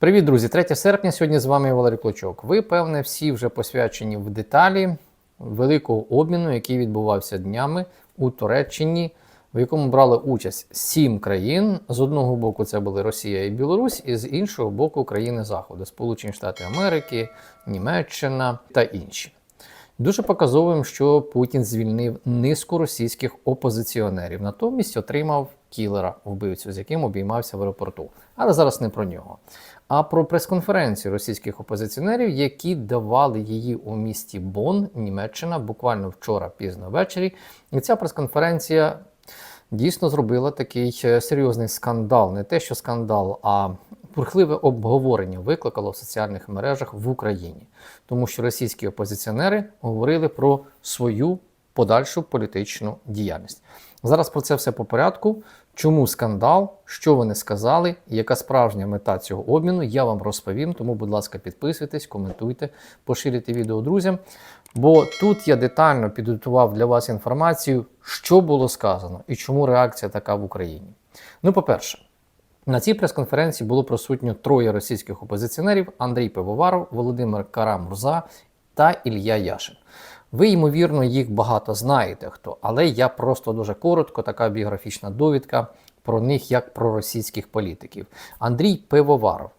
Привіт, друзі! 3 серпня. Сьогодні з вами Валерій Клочок. Ви, певне, всі вже посвячені в деталі великого обміну, який відбувався днями у Туреччині, в якому брали участь сім країн. З одного боку, це були Росія і Білорусь, і з іншого боку, країни Заходу, Сполучені Штати Америки, Німеччина та інші. Дуже показовим, що Путін звільнив низку російських опозиціонерів, натомість отримав кілера, вбивцю, з яким обіймався в аеропорту. Але зараз не про нього, а про прес-конференцію російських опозиціонерів, які давали її у місті Бонн, Німеччина, буквально вчора пізно ввечері. І ця прес-конференція дійсно зробила такий е, серйозний скандал. Не те, що скандал, а бурхливе обговорення викликало в соціальних мережах в Україні, тому що російські опозиціонери говорили про свою подальшу політичну діяльність. Зараз про це все по порядку. Чому скандал, що вони сказали, і яка справжня мета цього обміну, я вам розповім. Тому, будь ласка, підписуйтесь, коментуйте, поширюйте відео друзям. Бо тут я детально підготував для вас інформацію, що було сказано і чому реакція така в Україні. Ну, по-перше, на цій прес-конференції було присутньо троє російських опозиціонерів: Андрій Пивоваров, Володимир Карамурза та Ілля Яшин. Ви, ймовірно, їх багато знаєте хто, але я просто дуже коротко, така біографічна довідка про них як про російських політиків. Андрій Пивоваров.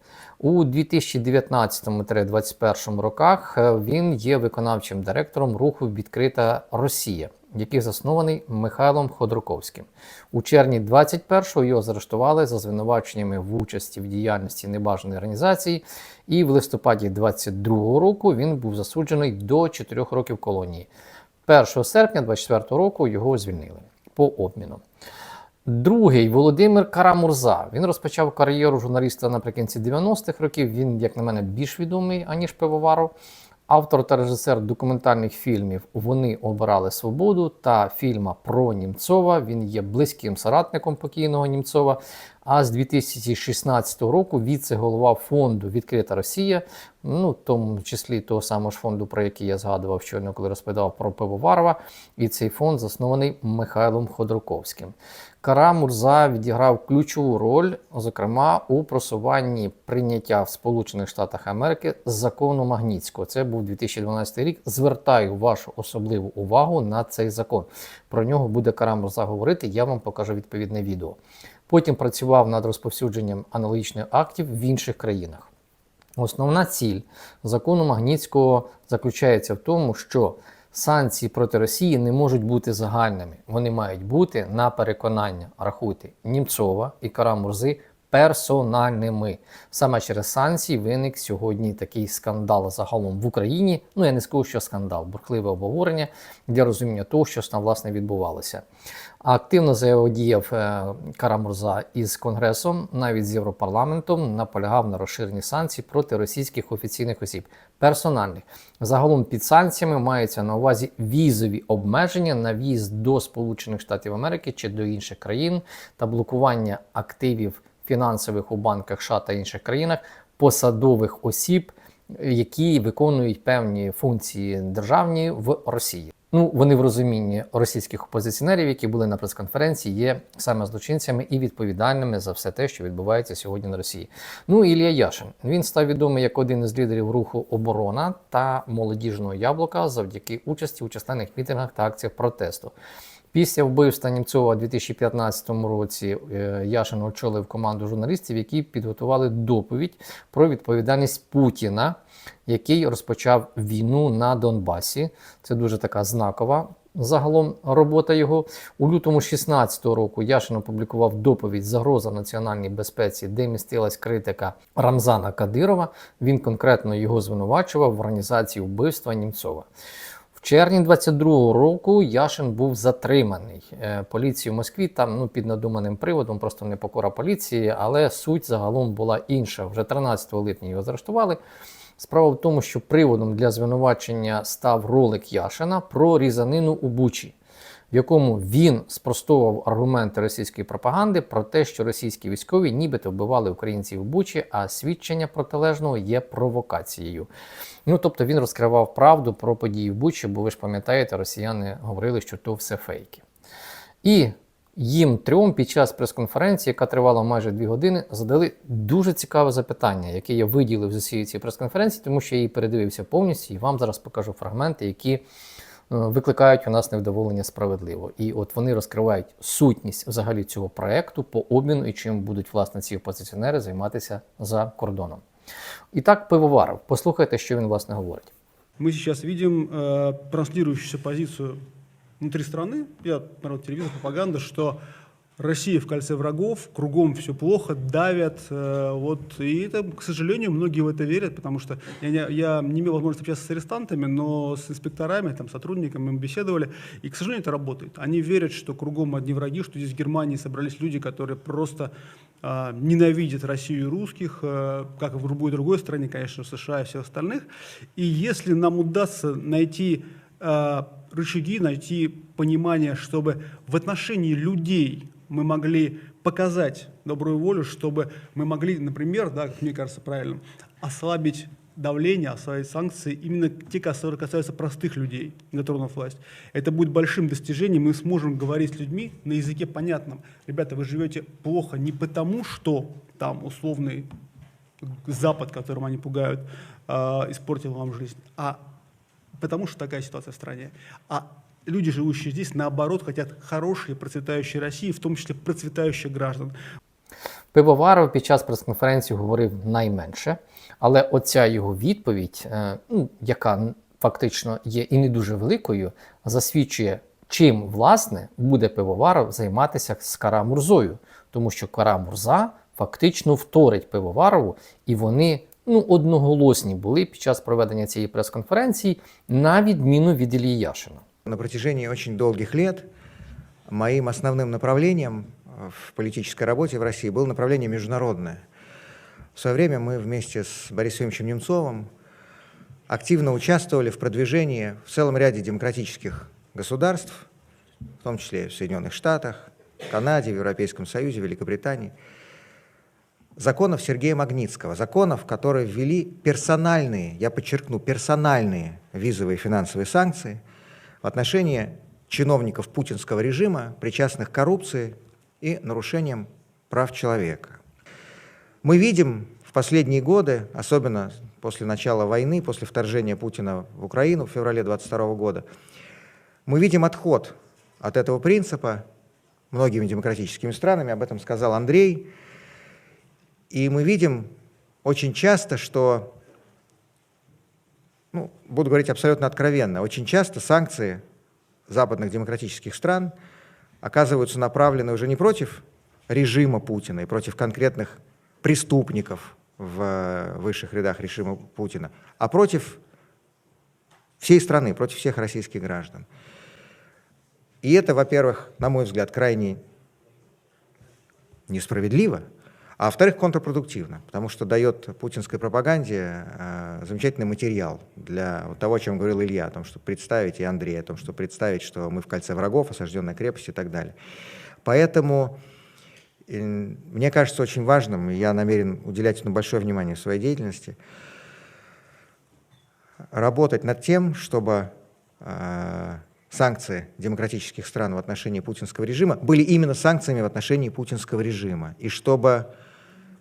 У 2019-2021 роках е, він є виконавчим директором руху Відкрита Росія, який заснований Михайлом Ходорковським. У червні 21-го його заарештували за звинуваченнями в участі в діяльності небажаної організації, і в листопаді 22-го року він був засуджений до 4 років колонії. 1 серпня 24-го року його звільнили по обміну. Другий Володимир Карамурза. Він розпочав кар'єру журналіста наприкінці 90-х років. Він, як на мене, більш відомий, аніж Пивоваров. Автор та режисер документальних фільмів Вони обирали свободу та фільма про Німцова. Він є близьким соратником покійного Німцова. А з 2016 року віце-голова фонду Відкрита Росія, ну в тому числі того самого ж фонду, про який я згадував щойно, коли розповідав про Пивоварова. І цей фонд заснований Михайлом Ходорковським. Кара Мурза відіграв ключову роль, зокрема у просуванні прийняття в Сполучених Штатах Америки закону Магнітського. Це був 2012 рік. Звертаю вашу особливу увагу на цей закон. Про нього буде Кара Мурза говорити. Я вам покажу відповідне відео. Потім працював над розповсюдженням аналогічних актів в інших країнах. Основна ціль закону Магнітського заключається в тому, що санкції проти Росії не можуть бути загальними. Вони мають бути на переконання, рахуйте, Німцова і Карамурзи персональними. Саме через санкції виник сьогодні такий скандал загалом в Україні. Ну я не скажу, що скандал, бурхливе обговорення для розуміння того, що там власне відбувалося. Активно взаємодіяв е, Карамурза із Конгресом, навіть з Європарламентом, наполягав на розширенні санкцій проти російських офіційних осіб, персональних. Загалом під санкціями мається на увазі візові обмеження на в'їзд до Сполучених Штатів Америки чи до інших країн та блокування активів фінансових у банках США та інших країнах посадових осіб, які виконують певні функції державні в Росії. Ну, вони в розумінні російських опозиціонерів, які були на прес-конференції, є саме злочинцями і відповідальними за все те, що відбувається сьогодні на Росії. Ну Ілля Яшин він став відомий як один із лідерів руху оборона та молодіжного яблука завдяки участі у численних мітингах та акціях протесту. Після вбивства Німцова у 2015 році е, Яшин очолив команду журналістів, які підготували доповідь про відповідальність Путіна, який розпочав війну на Донбасі. Це дуже така знакова. Загалом робота його у лютому 2016 року Яшин опублікував доповідь Загроза національній безпеці, де містилась критика Рамзана Кадирова. Він конкретно його звинувачував в організації вбивства Німцова. Червні 22-го року Яшин був затриманий е, поліцією Москві. Там ну під надуманим приводом, просто непокора поліції, але суть загалом була інша. Вже 13 липня його заарештували. Справа в тому, що приводом для звинувачення став ролик Яшина про різанину у Бучі, в якому він спростовував аргументи російської пропаганди про те, що російські військові нібито вбивали українців в Бучі, а свідчення протилежного є провокацією. Ну тобто він розкривав правду про події в Бучі, бо ви ж пам'ятаєте, росіяни говорили, що то все фейки. І Їм трьом під час прес-конференції, яка тривала майже дві години, задали дуже цікаве запитання, яке я виділив з усієї цієї прес-конференції, тому що я її передивився повністю і вам зараз покажу фрагменти, які викликають у нас невдоволення справедливо. І от вони розкривають сутність взагалі цього проекту по обміну і чим будуть власне ці опозиціонери займатися за кордоном. І так, пивоваров, послухайте, що він власне говорить. Мы сейчас видим э, транслирующуюся позицию внутри страны, я народ телевизор, пропаганда, что Россия в кольце врагов, кругом все плохо, давят, э, вот, и это, к сожалению, многие в это верят, потому что я не, я не имел возможности общаться с арестантами, но с инспекторами, там, сотрудниками мы беседовали, и, к сожалению, это работает. Они верят, что кругом одни враги, что здесь в Германии собрались люди, которые просто э, ненавидят Россию и русских, э, как и в любой другой стране, конечно, в США и всех остальных. И если нам удастся найти э, рычаги, найти понимание, чтобы в отношении людей мы могли показать добрую волю, чтобы мы могли, например, да, как мне кажется правильным, ослабить давление, ослабить санкции, именно те, которые касаются простых людей, затронув власть. Это будет большим достижением, мы сможем говорить с людьми на языке понятном. Ребята, вы живете плохо не потому, что там условный Запад, которым они пугают, э, испортил вам жизнь, а потому что такая ситуация в стране. А люди, живущие здесь, наоборот, хотят хорошей, процветающей России, в том числе процветающих граждан. Пивоваров під час прес-конференції говорив найменше, але оця його відповідь, е, ну, яка фактично є і не дуже великою, засвідчує, чим власне буде пивоваров займатися з Кара Мурзою, тому що Кара Мурза фактично вторить пивоварову, і вони ну, одноголосні були під час проведення цієї прес-конференції, на відміну від Ілії Яшина. На протяжении очень долгих лет моим основным направлением в политической работе в России было направление международное. В свое время мы вместе с Борисом Ильичем Немцовым активно участвовали в продвижении в целом ряде демократических государств, в том числе в Соединенных Штатах, Канаде, в Европейском Союзе, Великобритании, законов Сергея Магнитского, законов, которые ввели персональные, я подчеркну, персональные визовые финансовые санкции – в отношении чиновников путинского режима, причастных к коррупции и нарушениям прав человека. Мы видим в последние годы, особенно после начала войны, после вторжения Путина в Украину в феврале 22 года, мы видим отход от этого принципа многими демократическими странами, об этом сказал Андрей, и мы видим очень часто, что ну, буду говорить абсолютно откровенно, очень часто санкции западных демократических стран оказываются направлены уже не против режима Путина и против конкретных преступников в высших рядах режима Путина, а против всей страны, против всех российских граждан. И это, во-первых, на мой взгляд, крайне несправедливо, а во-вторых, контрпродуктивно, потому что дает путинской пропаганде э, замечательный материал для вот того, о чем говорил Илья, о том, что представить, и Андрей, о том, что представить, что мы в кольце врагов, осажденная крепость и так далее. Поэтому э, мне кажется очень важным, и я намерен уделять этому большое внимание в своей деятельности, работать над тем, чтобы э, санкции демократических стран в отношении путинского режима были именно санкциями в отношении путинского режима, и чтобы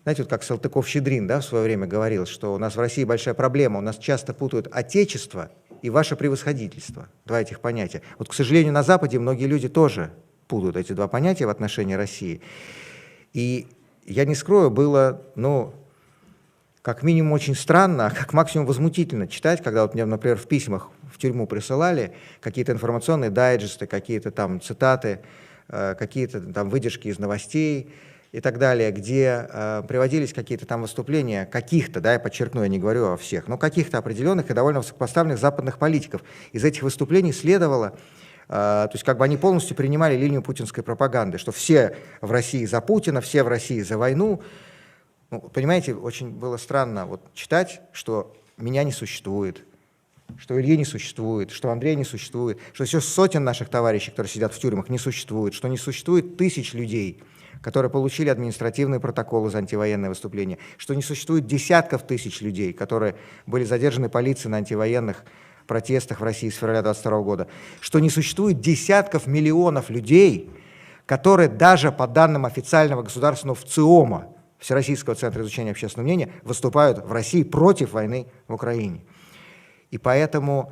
знаете, вот как Салтыков-Щедрин да, в свое время говорил, что у нас в России большая проблема, у нас часто путают отечество и ваше превосходительство, два этих понятия. Вот, к сожалению, на Западе многие люди тоже путают эти два понятия в отношении России. И я не скрою, было, ну, как минимум очень странно, а как максимум возмутительно читать, когда вот мне, например, в письмах в тюрьму присылали какие-то информационные дайджесты, какие-то там цитаты, э, какие-то там выдержки из новостей, и так далее, где э, приводились какие-то там выступления каких-то, да, я подчеркну, я не говорю о всех, но каких-то определенных и довольно высокопоставленных западных политиков. Из этих выступлений следовало, э, то есть как бы они полностью принимали линию путинской пропаганды, что все в России за Путина, все в России за войну. Ну, понимаете, очень было странно вот читать, что меня не существует, что Ильи не существует, что Андрея не существует, что еще сотен наших товарищей, которые сидят в тюрьмах, не существует, что не существует тысяч людей, которые получили административные протоколы за антивоенное выступление, что не существует десятков тысяч людей, которые были задержаны полицией на антивоенных протестах в России с февраля 22 года, что не существует десятков миллионов людей, которые даже по данным официального государственного ВЦИОМа, Всероссийского центра изучения общественного мнения, выступают в России против войны в Украине. И поэтому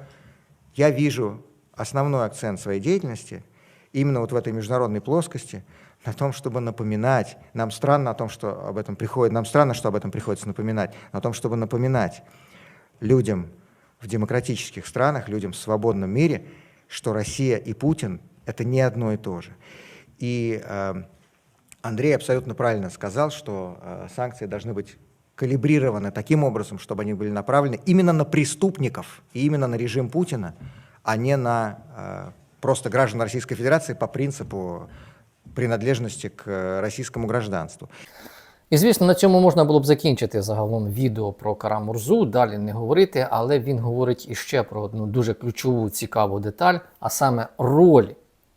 я вижу основной акцент своей деятельности именно вот в этой международной плоскости, на том, чтобы напоминать, нам странно о том, что об этом приходит, нам странно, что об этом приходится напоминать, но о том, чтобы напоминать людям в демократических странах, людям в свободном мире, что Россия и Путин – это не одно и то же. И э, Андрей абсолютно правильно сказал, что э, санкции должны быть калибрированы таким образом, чтобы они были направлены именно на преступников и именно на режим Путина, а не на э, просто граждан Российской Федерации по принципу принадлежності к е, російському гражданству. І звісно, на цьому можна було б закінчити загалом відео про Кара Мурзу, далі не говорити, але він говорить іще про одну дуже ключову цікаву деталь, а саме роль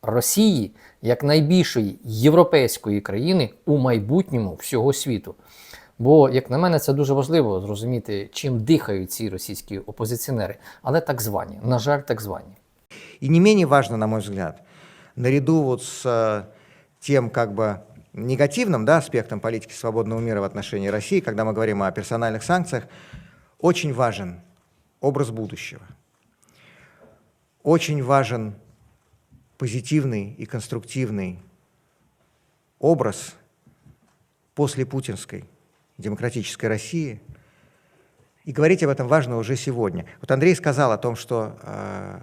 Росії як найбільшої європейської країни у майбутньому всього світу. Бо, як на мене, це дуже важливо зрозуміти, чим дихають ці російські опозиціонери, але так звані, на жаль, так звані. И не менее важно, на мой взгляд, наряду с э, тем как бы негативным да, аспектом политики свободного мира в отношении России, когда мы говорим о персональных санкциях, очень важен образ будущего. Очень важен позитивный и конструктивный образ после путинской демократической России. И говорить об этом важно уже сегодня. Вот Андрей сказал о том, что э,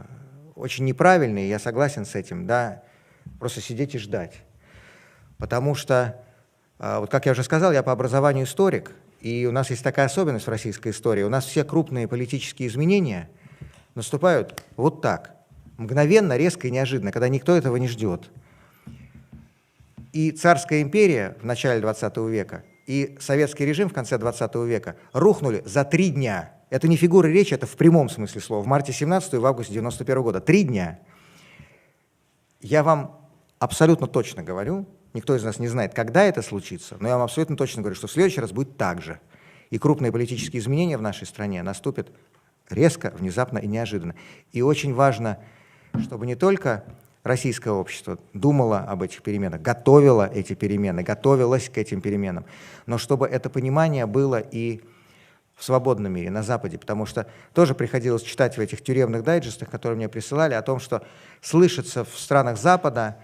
очень неправильно, и я согласен с этим, да, просто сидеть и ждать. Потому что, э, вот как я уже сказал, я по образованию историк, и у нас есть такая особенность в российской истории. У нас все крупные политические изменения наступают вот так, мгновенно, резко и неожиданно, когда никто этого не ждет. И царская империя в начале 20 века, и советский режим в конце 20 века рухнули за три дня. Это не фигура речи, это в прямом смысле слова. В марте 17 и в августе 91 года. Три дня. Я вам абсолютно точно говорю, никто из нас не знает, когда это случится, но я вам абсолютно точно говорю, что в следующий раз будет так же. И крупные политические изменения в нашей стране наступят резко, внезапно и неожиданно. И очень важно, чтобы не только российское общество думало об этих переменах, готовило эти перемены, готовилось к этим переменам, но чтобы это понимание было и в свободном мире, на Западе, потому что тоже приходилось читать в этих тюремных дайджестах, которые мне присылали, о том, что слышится в странах Запада,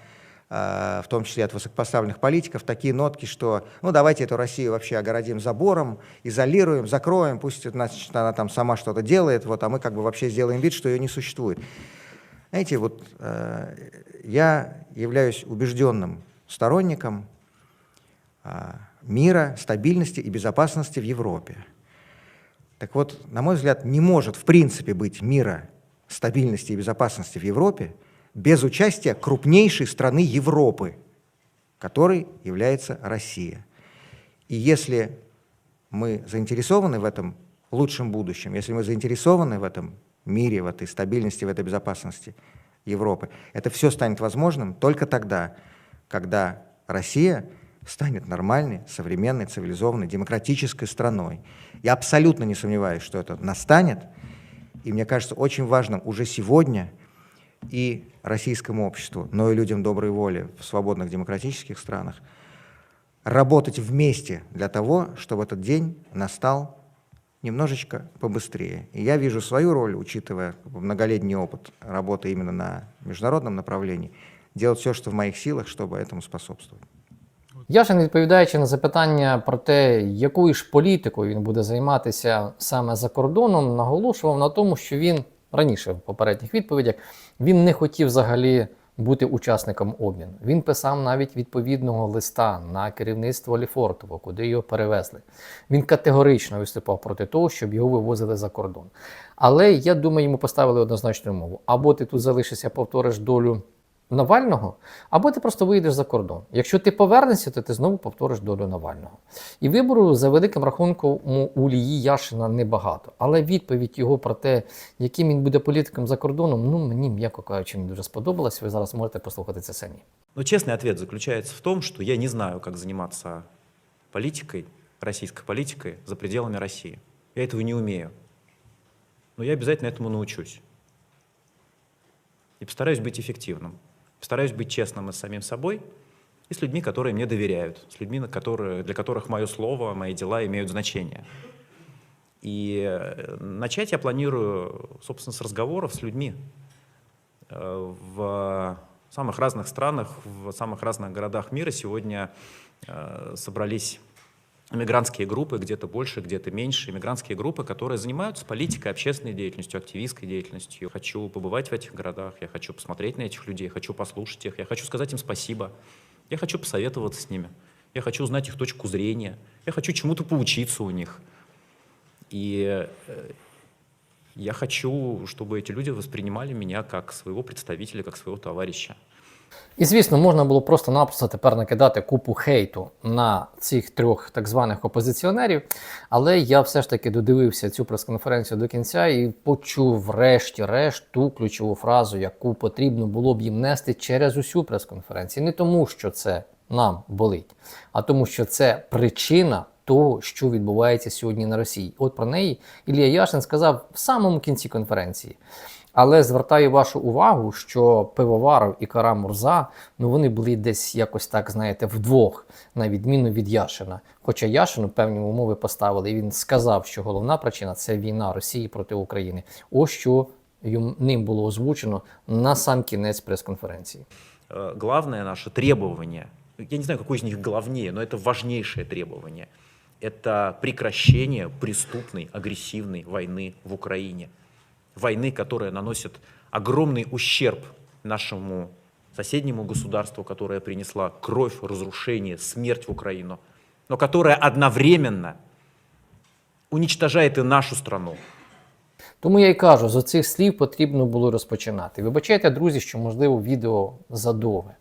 в том числе от высокопоставленных политиков, такие нотки, что ну давайте эту Россию вообще огородим забором, изолируем, закроем, пусть значит, она там сама что-то делает, вот, а мы как бы вообще сделаем вид, что ее не существует. Знаете, вот э, я являюсь убежденным сторонником э, мира, стабильности и безопасности в Европе. Так вот, на мой взгляд, не может в принципе быть мира, стабильности и безопасности в Европе без участия крупнейшей страны Европы, которой является Россия. И если мы заинтересованы в этом лучшем будущем, если мы заинтересованы в этом мире, в этой стабильности, в этой безопасности Европы, это все станет возможным только тогда, когда Россия станет нормальной, современной, цивилизованной, демократической страной. Я абсолютно не сомневаюсь, что это настанет, и мне кажется очень важным уже сегодня и российскому обществу, но и людям доброй воли в свободных демократических странах работать вместе для того, чтобы этот день настал немножечко побыстрее. И я вижу свою роль, учитывая как бы, многолетний опыт работы именно на международном направлении, делать все, что в моих силах, чтобы этому способствовать. Яшин, відповідаючи на запитання про те, якою ж політикою він буде займатися саме за кордоном, наголошував на тому, що він раніше в попередніх відповідях він не хотів взагалі бути учасником обміну. Він писав навіть відповідного листа на керівництво Ліфортово, куди його перевезли. Він категорично виступав проти того, щоб його вивозили за кордон. Але я думаю, йому поставили однозначну умову: або ти тут залишишся, повториш долю. Навального, або ти просто вийдеш за кордон. Якщо ти повернешся, то ти знову повториш долю Навального. І вибору за великим рахунком у Лії Яшина небагато. Але відповідь його про те, яким він буде політиком за кордоном, ну мені, м'яко кажучи, не дуже сподобалась. Ви зараз можете послухати це самі. Но честный ответ заключается в том, что я не знаю, как заниматься политикой, российской политикой за пределами России. Я этого не умею. Но я обязательно этому научусь. И постараюсь быть эффективным. Постараюсь быть честным и с самим собой и с людьми, которые мне доверяют, с людьми, которые, для которых мое слово, мои дела имеют значение. И э, начать я планирую, собственно, с разговоров с людьми Э, в самых разных странах, в самых разных городах мира сегодня э, собрались иммигрантские группы, где-то больше, где-то меньше, иммигрантские группы, которые занимаются политикой, общественной деятельностью, активистской деятельностью. Хочу побывать в этих городах, я хочу посмотреть на этих людей, хочу послушать их, я хочу сказать им спасибо, я хочу посоветоваться с ними, я хочу узнать их точку зрения, я хочу чему-то поучиться у них. И э, я хочу, чтобы эти люди воспринимали меня как своего представителя, как своего товарища. І звісно, можна було просто-напросто тепер накидати купу хейту на цих трьох так званих опозиціонерів. Але я все ж таки додивився цю прес-конференцію до кінця і почув, врешті-решт, ту ключову фразу, яку потрібно було б їм нести через усю прес-конференцію. Не тому, що це нам болить, а тому, що це причина того, що відбувається сьогодні на Росії. От про неї Ілія Яшин сказав в самому кінці конференції. Але звертаю вашу увагу, що Пивоваров і Кара Мурза, ну вони були десь якось так, знаєте, вдвох, на відміну від Яшина. Хоча Яшину певні умови поставили, і він сказав, що головна причина це війна Росії проти України. Ось що ним було озвучено на сам кінець прес-конференції. Главное наше требование, я не знаю, какое из них главнее, но это важнейшее требование, это прекращение преступной, агрессивной войны в Украине. Войны, которая наносит огромный ущерб нашему соседнему государству, которое принесла кровь, разрушение, смерть в Украину, но которая одновременно уничтожает и нашу страну. Тому я й кажу, з оцих слів потрібно було розпочинати. Вибачайте, друзі, що можливо відео задовге,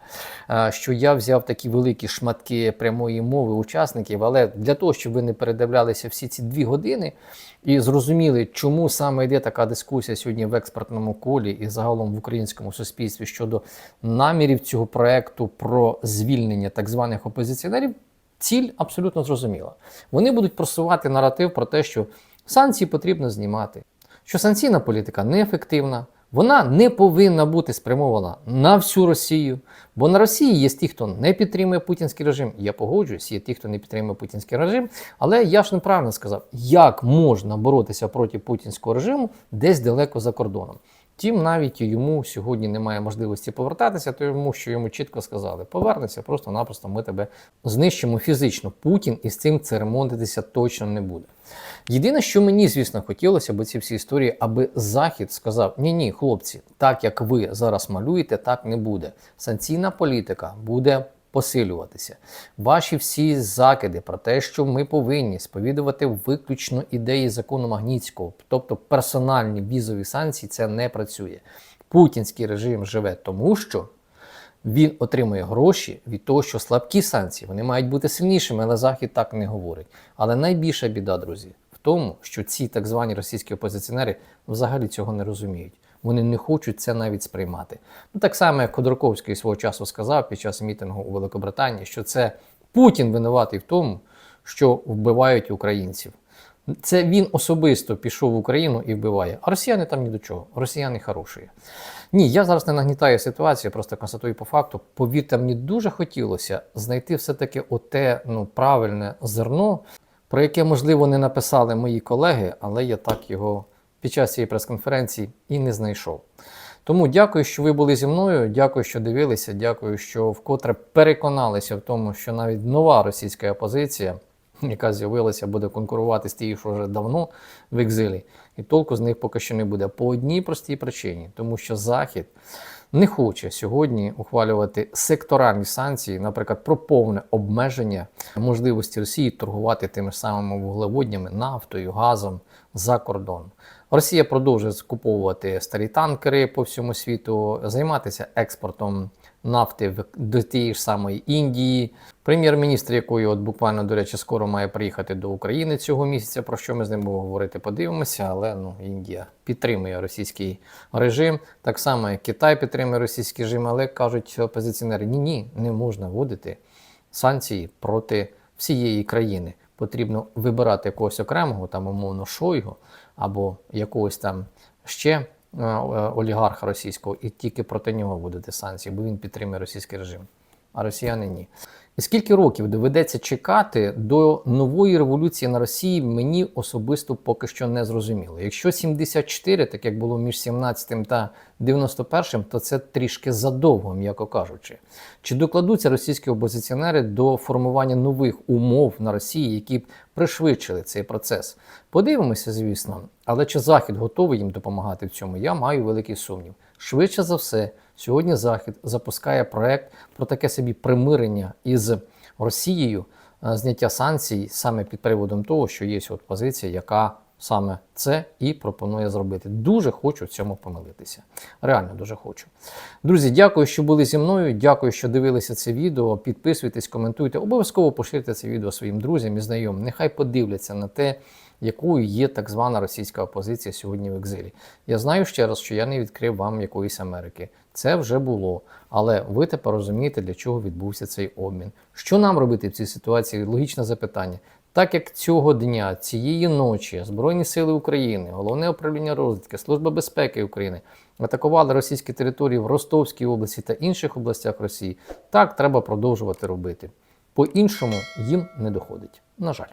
що я взяв такі великі шматки прямої мови учасників, але для того, щоб ви не передивлялися всі ці дві години і зрозуміли, чому саме йде така дискусія сьогодні в експертному колі і загалом в українському суспільстві щодо намірів цього проекту про звільнення так званих опозиціонерів, ціль абсолютно зрозуміла. Вони будуть просувати наратив про те, що санкції потрібно знімати, що санкційна політика неефективна, вона не повинна бути спрямована на всю Росію, бо на Росії є ті, хто не підтримує путінський режим. Я погоджуюсь, є ті, хто не підтримує путінський режим. Але я ж неправильно сказав, як можна боротися проти путінського режиму десь далеко за кордоном. Тім навіть йому сьогодні немає можливості повертатися, тому що йому чітко сказали: повернися, просто-напросто ми тебе знищимо фізично. Путін із цим церемонитися точно не буде. Єдине, що мені, звісно, хотілося б ці всі історії, аби Захід сказав: ні, ні, хлопці, так як ви зараз малюєте, так не буде. Санкційна політика буде посилюватися. Ваші всі закиди про те, що ми повинні сповідувати виключно ідеї закону Магнітського, тобто персональні візові санкції, це не працює. Путінський режим живе тому, що він отримує гроші від того, що слабкі санкції вони мають бути сильнішими, але Захід так не говорить. Але найбільша біда, друзі, в тому, що ці так звані російські опозиціонери взагалі цього не розуміють. Вони не хочуть це навіть сприймати. Ну так само, як Ходорковський свого часу сказав під час мітингу у Великобританії, що це Путін винуватий в тому, що вбивають українців. Це він особисто пішов в Україну і вбиває. А росіяни там ні до чого. Росіяни хороші. Ні, я зараз не нагнітаю ситуацію, просто констатую по факту. Повірте, мені дуже хотілося знайти все-таки оте ну, правильне зерно, про яке, можливо, не написали мої колеги, але я так його під час цієї прес-конференції і не знайшов. Тому дякую, що ви були зі мною. Дякую, що дивилися. Дякую, що вкотре переконалися в тому, що навіть нова російська опозиція, яка з'явилася, буде конкурувати з тією, що вже давно в екзилі. І толку з них поки що не буде. По одній простій причині, тому що Захід не хоче сьогодні ухвалювати секторальні санкції, наприклад, про повне обмеження можливості Росії торгувати тими самими вуглеводнями, нафтою, газом за кордон. Росія продовжує скуповувати старі танкери по всьому світу, займатися експортом нафти до тієї ж самої Індії. Прем'єр-міністр, якої от буквально, до речі, скоро має приїхати до України цього місяця, про що ми з ним будемо говорити, подивимося. Але ну, Індія підтримує російський режим, так само як Китай підтримує російський режим, але кажуть опозиціонери: ні, ні, не можна вводити санкції проти всієї країни. Потрібно вибирати якогось окремого, там, умовно, Шойгу або якогось там ще е, олігарха російського, і тільки проти нього вводити санкції, бо він підтримує російський режим. а росіяни ні. Скільки років доведеться чекати до нової революції на Росії, мені особисто поки що не зрозуміло. Якщо 74, так як було між 17 та 91, то це трішки задовго, м'яко кажучи. Чи докладуться російські опозиціонери до формування нових умов на Росії, які б пришвидшили цей процес? Подивимося, звісно, але чи Захід готовий їм допомагати в цьому? Я маю великий сумнів. Швидше за все, сьогодні Захід запускає проект про таке собі примирення із Росією, е, зняття санкцій саме під приводом того, що є от позиція, яка саме це і пропонує зробити. Дуже хочу в цьому помилитися. Реально дуже хочу. Друзі, дякую, що були зі мною. Дякую, що дивилися це відео. Підписуйтесь, коментуйте. Обов'язково поширте це відео своїм друзям і знайомим. Нехай подивляться на те, якою є так звана російська опозиція сьогодні в екзилі. Я знаю ще раз, що я не відкрив вам якоїсь Америки. Це вже було. Але ви тепер розумієте, для чого відбувся цей обмін. Що нам робити в цій ситуації? Логічне запитання. Так як цього дня, цієї ночі, Збройні Сили України, Головне управління розвідки, Служба безпеки України атакували російські території в Ростовській області та інших областях Росії, так треба продовжувати робити. По-іншому їм не доходить. На жаль.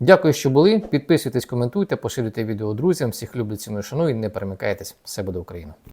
Дякую, що були. Підписуйтесь, коментуйте, поширюйте відео друзям. Всіх люблю, ціную, шаную. Не перемикайтесь. Все буде Україна!